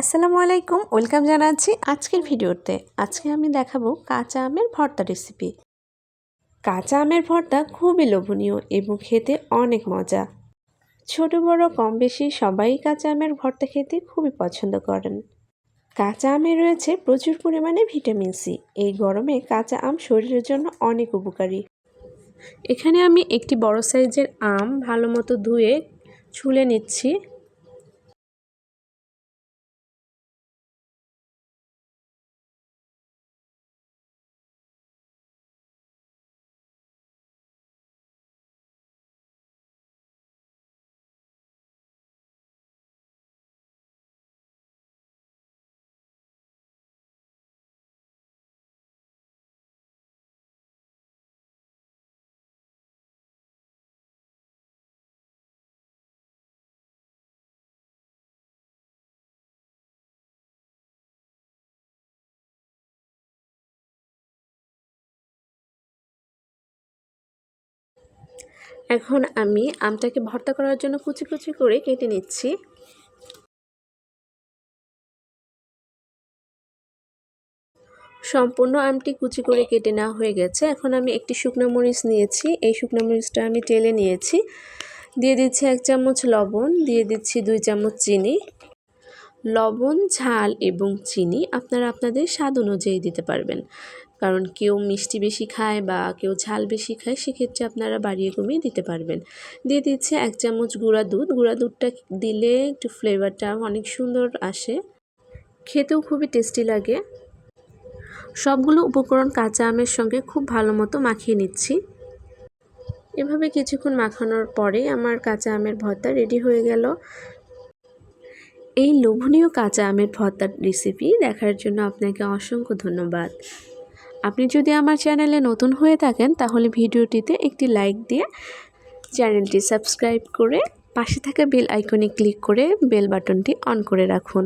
আসসালামু আলাইকুম, ওয়েলকাম জানাচ্ছি আজকের ভিডিওতে। আজকে আমি দেখাবো কাঁচা আমের ভর্তা রেসিপি কাঁচা আমের ভর্তা খুবই লোভনীয় এবং খেতে অনেক মজা। ছোট, বড় কম বেশি সবাই কাঁচা আমের ভর্তা খেতে খুবই পছন্দ করেন। কাঁচা আমে রয়েছে প্রচুর পরিমাণে ভিটামিন সি। এই গরমে কাঁচা আম শরীরের জন্য অনেক উপকারী। এখানে আমি একটি বড় সাইজের আম ভালো মতো ধুয়ে ছুলে নিচ্ছি। এখন আমি আমটাকে ভর্তা করার জন্য কুচি কুচি করে কেটে নিচ্ছি। সম্পূর্ণ আমটি কুচি করে কেটে নেওয়া হয়ে গেছে। এখন আমি একটি শুকনো মরিচ নিয়েছি। এই শুকনো মরিচটা আমি টেলে নিয়েছি। দিয়ে দিচ্ছি এক চামচ লবণ, দিয়ে দিচ্ছি দুই চামচ চিনি। লবণ, ঝাল এবং চিনি আপনারা আপনাদের স্বাদ অনুযায়ী দিতে পারবেন। কারণ কেউ মিষ্টি বেশি খায় বা কেউ ঝাল বেশি খায়, সেক্ষেত্রে আপনারা বাড়িয়ে কমিয়ে দিতে পারবেন। দিয়ে দিচ্ছে এক চামচ গুঁড়া দুধ। গুঁড়া দুধটা দিলে একটু ফ্লেভারটা অনেক সুন্দর আসে। খেতেও খুবই টেস্টি লাগে। সবগুলো উপকরণ কাঁচা আমের সঙ্গে খুব ভালো মতো মাখিয়ে নিচ্ছি। এভাবে কিছুক্ষণ মাখানোর পরে আমার কাঁচা আমের ভর্তা রেডি হয়ে গেল। এই লোভনীয় কাঁচা আমের ভর্তার রেসিপি দেখার জন্য আপনাকে অসংখ্য ধন্যবাদ। আপনি যদি আমার চ্যানেলে নতুন হয়ে থাকেন, তাহলে ভিডিওটিতে একটি লাইক দিয়ে চ্যানেলটি সাবস্ক্রাইব করে পাশে থাকা বেল আইকনে ক্লিক করে বেল বাটনটি অন করে রাখুন।